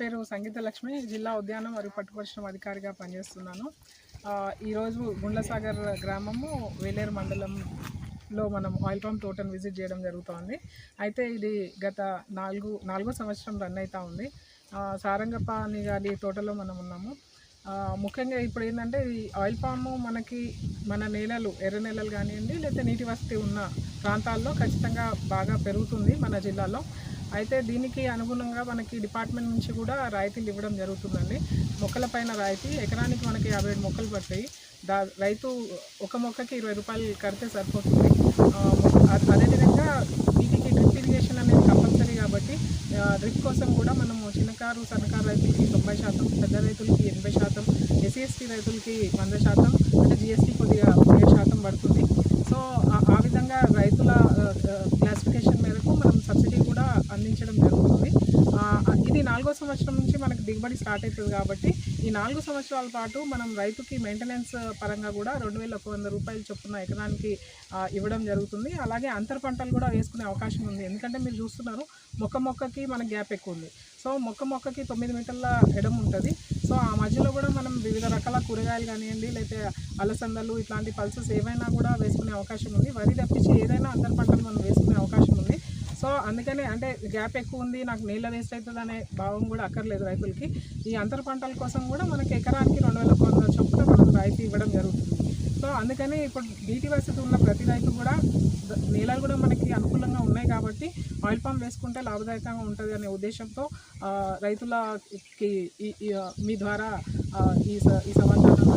పేరు సంగీత లక్ష్మి జిల్లా ఉద్యానం మరియు పట్టుపరిశ్రమ అధికారిగా పనిచేస్తున్నాను. ఈరోజు గుండ్లసాగర్ గ్రామము వేలేరు మండలంలో మనం ఆయిల్ పంప్ తోటను విజిట్ చేయడం జరుగుతోంది. అయితే ఇది గత నాలుగు నాలుగో సంవత్సరం రన్ అవుతూ ఉంది. సారంగప్ప అని గారి తోటలో మనం ఉన్నాము. ముఖ్యంగా ఇప్పుడు ఏంటంటే ఈ ఆయిల్ పాము మనకి మన నేలలు ఎర్ర నేలలు కానివ్వండి లేకపోతే నీటి వసతి ఉన్న ప్రాంతాల్లో ఖచ్చితంగా బాగా పెరుగుతుంది మన జిల్లాలో. అయితే దీనికి అనుగుణంగా మనకి డిపార్ట్మెంట్ నుంచి కూడా రాయితీలు ఇవ్వడం జరుగుతుందండి. మొక్కల పైన రాయితీ ఎకరానికి మనకి యాభై ఏడు మొక్కలు పడతాయి. దా రైతు ఒక మొక్కకి ఇరవై రూపాయలు కడితే సరిపోతుంది. అదేవిధంగా వీటికి డ్రిప్ ఇరిగేషన్ అనేది కంపల్సరీ కాబట్టి డ్రిప్ కోసం కూడా మనము చిన్నకారు సన్నకారు రైతులకి తొంభై శాతం పెద్ద రైతులకి ఎనభై శాతం ఎస్సీ ఎస్టీ రైతులకి వంద శాతం అంటే జిఎస్టీ కొద్దిగా ఏడు శాతం పడుతుంది. సో ఆ- ఆ విధంగా రైతుల క్లాసిఫికేషన్ మేరకు మనం సబ్సిడీ కూడా అందించడం జరుగుతుంది. ఇది నాలుగో సంవత్సరం నుంచి మనకు దిగుబడి స్టార్ట్ అవుతుంది కాబట్టి ఈ నాలుగు సంవత్సరాల పాటు మనం రైతుకి మెయింటెనెన్స్ పరంగా కూడా రెండు వేల ఒక వంద రూపాయలు చొప్పున ఎకరానికి ఇవ్వడం జరుగుతుంది. అలాగే అంతర పంటలు కూడా వేసుకునే అవకాశం ఉంది. ఎందుకంటే మీరు చూస్తున్నారు మొక్క మొక్కకి మన గ్యాప్ ఎక్కువ ఉంది. సో మొక్క మొక్కకి తొమ్మిది మీటర్ల ఎడం ఉంటుంది. సో ఆ మధ్యలో కూడా మనం వివిధ రకాల కూరగాయలు కానివ్వండి లేకపోతే అలసందలు ఇట్లాంటి పల్సెస్ ఏవైనా కూడా వేసుకునే అవకాశం ఉంది. వరి తప్పించి ఏదైనా అంతర పంటలు మనం వేసుకునే అందుకనే అంటే గ్యాప్ ఎక్కువ ఉంది నాకు నీళ్ళ వేస్ట్ అవుతుంది అనే భావం కూడా అక్కర్లేదు రైతులకి. ఈ అంతర పంటల కోసం కూడా మనకి ఎకరానికి రెండు వేల ఒక వందల చొప్పున మనం రాయితీ ఇవ్వడం జరుగుతుంది. సో అందుకని ఇప్పుడు నీటి వసతి ఉన్న ప్రతి రైతు కూడా నేలలు కూడా మనకి అనుకూలంగా ఉన్నాయి కాబట్టి ఆయిల్ పంప్ వేసుకుంటే లాభదాయకంగా ఉంటుంది అనే ఉద్దేశంతో రైతులకి ఈ- మీ ద్వారా ఈ స- ఈ సమాచారం